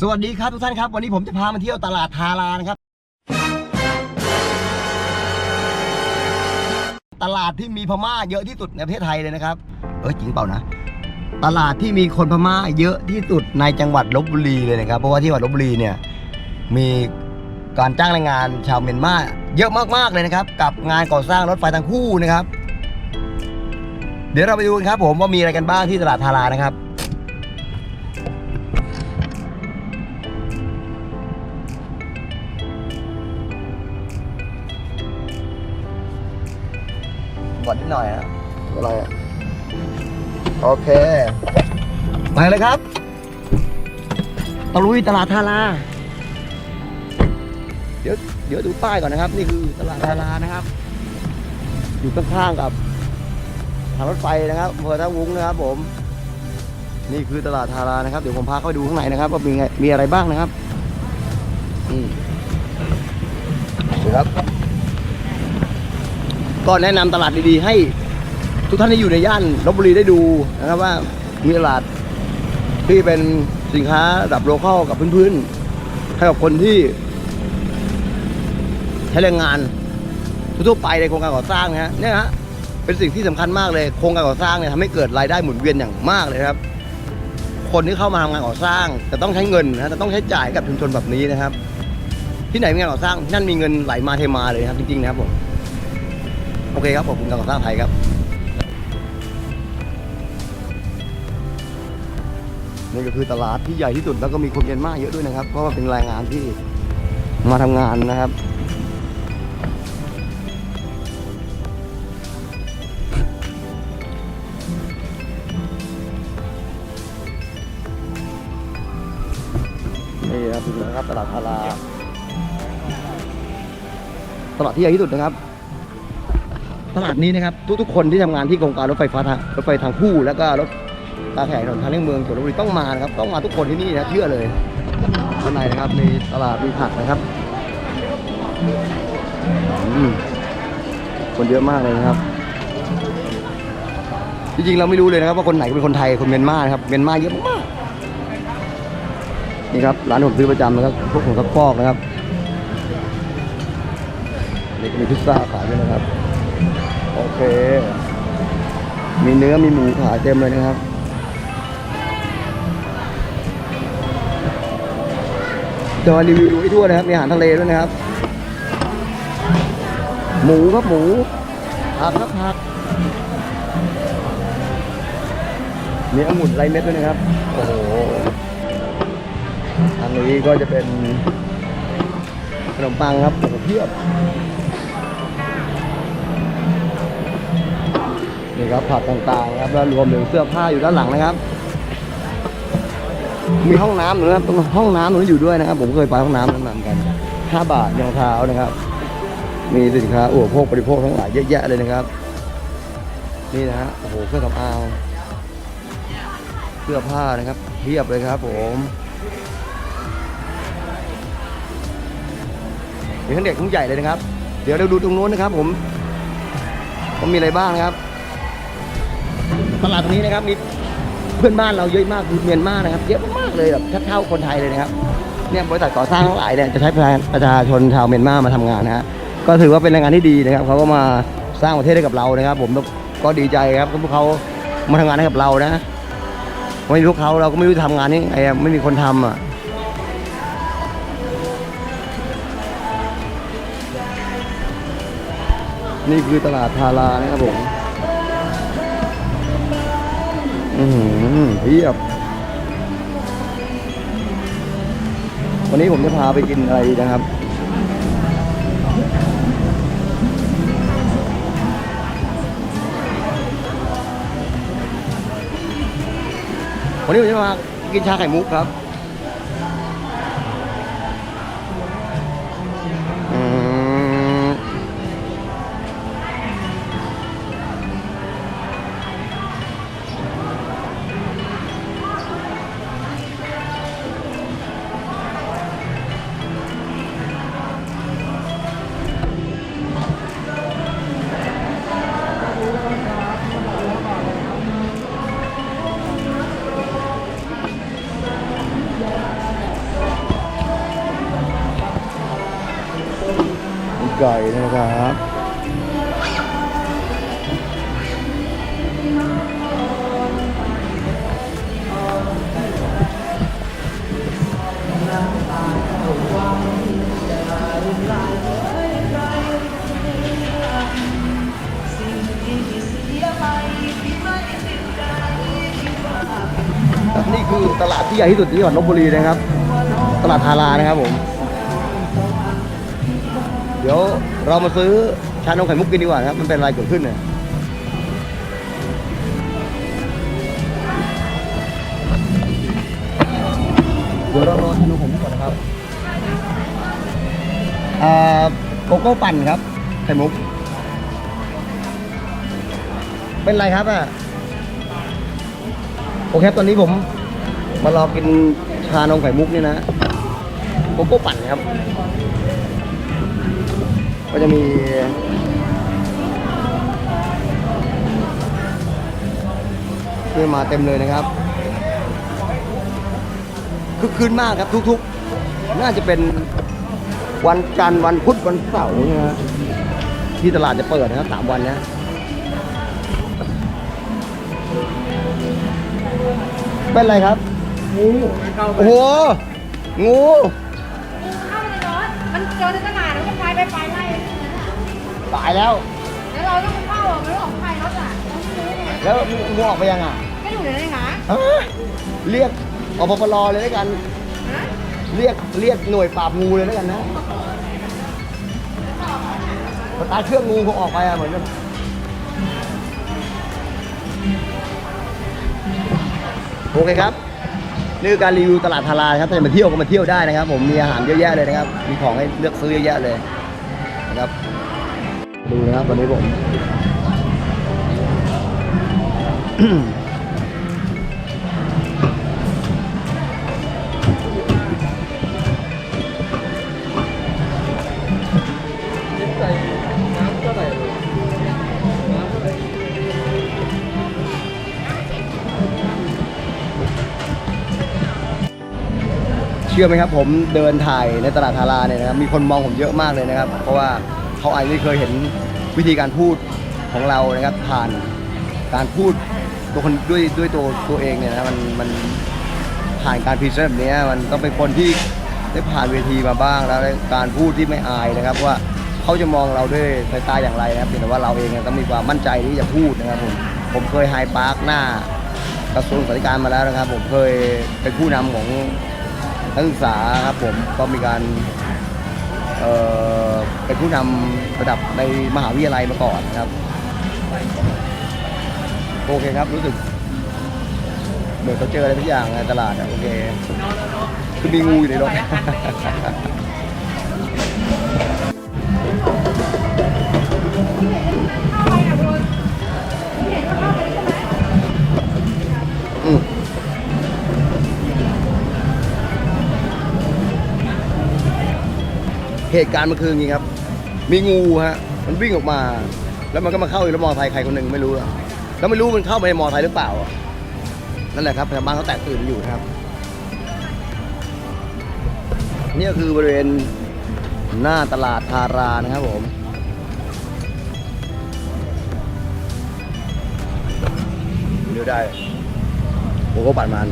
สวัสดีครับทุกท่านครับ วันนี้ผมจะพามาเที่ยวตลาดทารานะครับ ตลาดที่มีพม่าเยอะที่สุดในประเทศไทยเลยนะครับ เออจริงเปล่านะ ตลาดที่มีคนพม่าเยอะที่สุดในจังหวัดลบบุรีเลยนะครับ เพราะว่าที่จังหวัดลบบุรีเนี่ยมีการจ้างแรงงานชาวเมียนมาเยอะมากๆเลยนะครับ กับงานก่อสร้างรถไฟทางคู่นะครับ เดี๋ยวเราไปดูกันครับ ผมว่ามีอะไรกันบ้างที่ตลาดทารานะครับ บอดนิดหน่อยนะอะไรอะโอเค ไปเลยครับตะลุยตลาดทาราเดี๋ยวเดี๋ยวดูป้ายก่อนนะครับ นี่คือตลาดทารานะครับ อยู่ข้างๆกับทางรถไฟนะครับอำเภอท่าวุ้งนะครับ ผม นี่คือตลาดทารานะครับ เดี๋ยวผมพาเข้าไปดูข้างในนะครับว่ามีไงมีอะไรบ้างนะครับอืมดูครับ ก็แนะนำตลาดดีๆ ให้ทุกท่านที่อยู่ในย่านลบบุรีได้ดูนะครับว่ามีตลาดที่เป็นสินค้าระดับโลเคอลกับพื้นๆให้กับคนที่ใช้แรงงานทั่วๆไปในโครงการก่อสร้างนะฮะเนี่ยฮะเป็นสิ่งที่สำคัญมากเลยโครงการก่อสร้างเนี่ยทำให้เกิดรายได้หมุนเวียนอย่างมากเลยครับ คนที่เข้ามาทำงานก่อสร้างจะต้องใช้เงินนะจะต้องใช้จ่ายกับชุมชนแบบนี้นะครับ ที่ไหนมีงานก่อสร้างนั่นมีเงินไหลมาเทมาเลยครับจริงๆนะครับผม โอเคครับขอบคุณการก่อสร้างไทยครับ นี่ก็คือตลาดที่ใหญ่ที่สุดแล้วก็มีคนเมียนมาเยอะด้วยนะครับ เพราะว่าเป็นแรงงานที่มาทำงานนะครับนี่ครับถึงแล้วครับตลาดทาราตลาดที่ใหญ่ที่สุดนะครับ ตลาดนี้นะครับทุกๆคนที่ทำงานที่โครงการรถไฟฟ้าทางรถไฟทางคู่ แล้วก็รถตาแถวถนนทางเลี่ยงเมืองจังหวัดบุรีต้องมานะครับต้องมาทุกคนที่นี่นะเชื่อเลยข้างในนะครับมีตลาดมีผักนะครับคนเยอะมากเลยนะครับจริงๆเราไม่รู้เลยนะครับว่าคนไหนเป็นคนไทยคนเมียนมาครับเมียนมาเยอะมากนี่ครับร้านผมซื้อประจำนะครับพวกผมซักฟอกนะครับนี่ก็มีพิซซ่าขายด้วยนะครับ โอเค มีเนื้อมีหมูขายเต็มเลยนะครับจะมารีวิวดูให้ทั่วนะครับ มีอาหารทะเลด้วยนะครับ หมูครับหมูผักครับผักมีองุ่นไรเม็ดด้วยนะครับ โอ้โห อันนี้ก็จะเป็นขนมปังครับโอ้โหเพียบ นี่ครับผักต่างๆนะครับแล้วรวมถึงเสื้อผ้าอยู่ด้านหลังนะครับ มีห้องน้ำหนูนะครับตรงห้องน้ำหนูอยู่ด้วยนะครับ ผมเคยไปห้องน้ำนั้นเหมือนกันห้าบาทรองเท้านะครับ มีสินค้าอุปโภคบริโภคทั้งหลายเยอะแยะเลยนะครับ นี่นะฮะโอ้โหเครื่องสำอางเสื้อผ้านะครับเพียบเลยครับ ผมมีทั้งเด็กทั้งใหญ่เลยนะครับ เดี๋ยวเราดูตรงโน้นนะครับ ผมว่ามีอะไรบ้างนะครับ ตลาดตรงนี้นะครับมีเพื่อนบ้านเราเยอะมากคือเมียนมานะครับ เยอะมากๆเลยแบบเท่าคนไทยเลยนะครับเนี่ยบริษัทก่อสร้างทั้งหลายเนี่ยจะใช้ประชาชนชาวเมียนมามาทำงานนะฮะก็ถือว่าเป็นแรงงานที่ดีนะครับเขาก็มาสร้างประเทศให้กับเรานะครับ ผมก็ดีใจครับพวกเขามาทำงานให้กับเรานะไม่มีพวกเขาเราก็ไม่รู้จะทำงานนี้ไงอะไม่มีคนทำอะนี่คือตลาดทารานะครับผม อือหือเพียบวันนี้ผมจะพาไปกินอะไรนะครับ วันนี้ผมจะมากินชาไข่มุกครับ ไก่นะครับนี่คือตลาดที่ใหญ่ที่สุดที่จังหวัดลบบุรีนะครับ ตลาดทารานะครับผม ดี๋ยวเรามาซื้อชานมไข่มุกกินดีกว่านะครับมันเป็นอะไรเกิดขึ้นเนี่ยเดี๋ยวเรารอชานมไข่มุกก่อนนะครับอ่าโกโก้ปั่นครับไข่มุก เป็นไรครับอะโอเคครับตอนนี้ผมมารอกินชานมไข่มุกนี่นะโกโก้ปั่นครับ ก็จะมีที่มาเต็มเลยนะครับคึกคืนมากครับทุกๆ น่าจะเป็นวันจันทร์วันพุธวันเสาร์นะฮะที่ตลาดจะเปิดนะครับสามวันเนี้ยเป็นไรครับงูโอ้โหงู มันเจอในตลาดแล้วก็พายไปไปไล่อย่างนั้นอะตายแล้ว แล้วเราต้องไปเข้าอะไม่รู้ของใครรถอะเราไม่รู้ไงแล้วงูออกไปยังอะไม่อยู่ในไหนหาฮะเรียกอปปรเลยแล้วกัน ฮะเรียกเรียกหน่วยปราบงูเลยแล้วกันนะสตาร์ทเครื่องงูคงออกไปอะเหมือนกันโอเคครับ นี่คือการรีวิวตลาดทาราครับถ้าจะมาเที่ยวก็มาเที่ยวได้นะครับ ผมมีอาหารเยอะแยะเลยนะครับ มีของให้เลือกซื้อเยอะแยะเลยนะครับ ดูนะครับตอนนี้ผมเชื่อไหมครับผมเดินถ่ายในตลาดทาราเนี่ยนะครับมีคนมองผมเยอะมากเลยนะครับ เพราะว่าเขาอาจจะไม่เคยเห็นวิธีการพูดของเรานะครับผ่านการพูดตัวคนด้วยด้วยตัวตัวเองเนี่ยนะมันมันผ่านการพรีเซนต์แบบนี้มันต้องเป็นคนที่ได้ผ่านเวทีมาบ้างแล้วการพูดที่ไม่อายนะครับว่าเขาจะมองเราด้วยสายตาอย่างไรนะครับเพียงแต่ว่าเราเองเนี่ยต้องมีความมั่นใจที่จะพูดนะครับผมผมเคยไฮปาร์คหน้ากระทรวงสาธารณสุขมาแล้วนะครับ ผมเคยเป็นผู้นำของ นักศึกษาครับผมก็มีการเอ่อเป็นผู้นำระดับในมหาวิทยาลัยมาก่อนครับ โอเคครับรู้สึกเหมือนเขาเจออะไรทุกอย่างในตลาดอะโอเคคือมีงูอยู่ในรถเเหตุการณ์เมื่อคืนนี้ครับ มีงูฮะ มันวิ่งออกมา แล้วมันก็มาเข้าในรถมอเตอไซค์ใครคนหนึ่งไม่รู้อะแล้วไม่รู้มันเข้าไปในมอไซค์หรือเปล่าอะนั่นแหละครับชาวบ้านเขาแตกตื่นอยู่นะครับ นี่ก็คือบริเวณหน้าตลาดทารานะครับผมเดี๋ยวได้โอ้ก็ปัดมัน